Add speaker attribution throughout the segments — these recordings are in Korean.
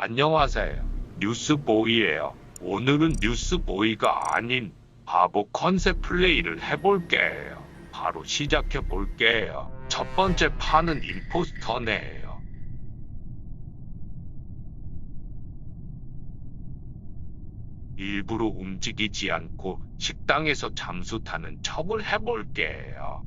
Speaker 1: 안녕하세요. 뉴스보이예요. 오늘은 뉴스보이가 아닌 바보 컨셉 플레이를 해볼게요. 바로 시작해 볼게요. 첫 번째 판은 임포스터네요. 일부러 움직이지 않고 식당에서 잠수 타는 척을 해볼게요.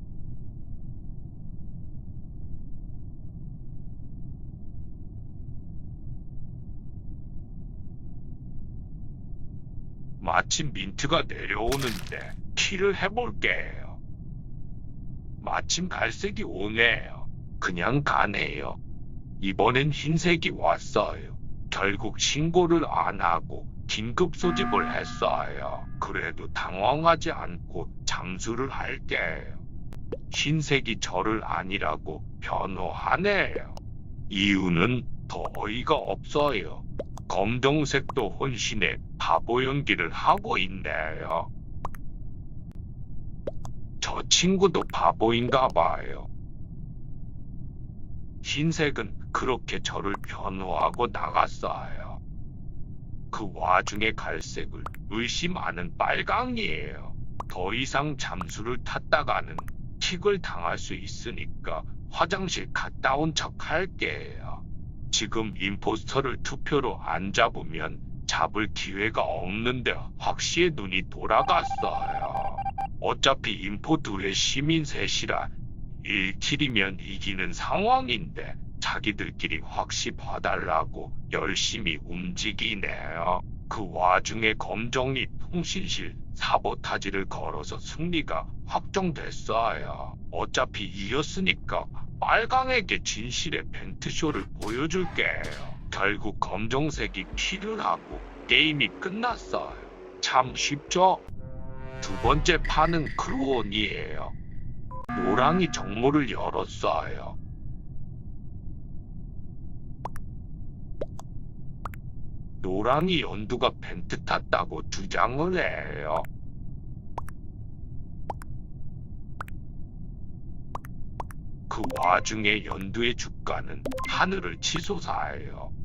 Speaker 1: 마침 민트가 내려오는데 키를 해볼게요. 마침 갈색이 오네요. 그냥 가네요. 이번엔 흰색이 왔어요. 결국 신고를 안 하고 긴급 소집을 했어요. 그래도 당황하지 않고 잠수를 할게요. 흰색이 저를 아니라고 변호하네요. 이유는 더 어이가 없어요. 검정색도 혼신에 바보 연기를 하고 있네요. 저 친구도 바보인가 봐요. 흰색은 그렇게 저를 변호하고 나갔어요. 그 와중에 갈색을 의심하는 빨강이에요. 더 이상 잠수를 탔다가는 킥을 당할 수 있으니까 화장실 갔다 온 척 할게요. 지금 임포스터를 투표로 안 잡으면 잡을 기회가 없는데 확시의 눈이 돌아갔어요. 어차피 인포 둘의 시민 셋이라 1킬이면 이기는 상황인데 자기들끼리 확시 봐달라고 열심히 움직이네요. 그 와중에 검정이 통신실 사보타지를 걸어서 승리가 확정됐어요. 어차피 이겼으니까 빨강에게 진실의 벤트쇼를 보여줄게요. 결국 검정색이 킬을 하고 게임이 끝났어요. 참 쉽죠? 두 번째 판은 크루온이에요. 노랑이 정모를 열었어요. 노랑이 연두가 벤트 탔다고 주장을 해요. 그 와중에 연두의 주가는 하늘을 치솟아요.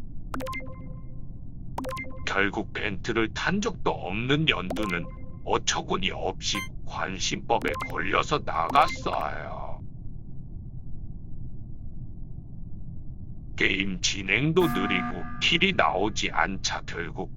Speaker 1: 결국 벤트를 탄 적도 없는 연두는 어처구니 없이 관심법에 걸려서 나갔어요. 게임 진행도 느리고 킬이 나오지 않자 결국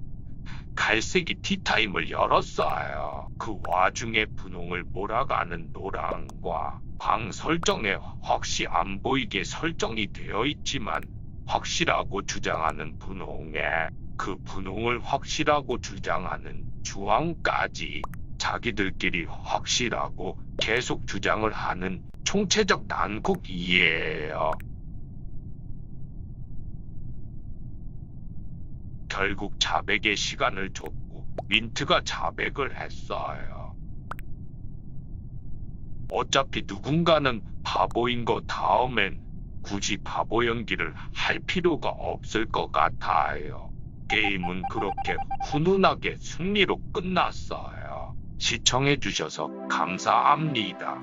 Speaker 1: 갈색이 티타임을 열었어요. 그 와중에 분홍을 몰아가는 노랑과 방 설정에 확시 안 보이게 설정이 되어 있지만 확실하고 주장하는 분홍에 그 분홍을 확실하고 주장하는 주황까지 자기들끼리 확실하고 계속 주장을 하는 총체적 난국이에요. 결국 자백의 시간을 줬고 민트가 자백을 했어요. 어차피 누군가는 바보인 거 다음엔 굳이 바보 연기를 할 필요가 없을 것 같아요. 게임은 그렇게 훈훈하게 승리로 끝났어요. 시청해주셔서 감사합니다.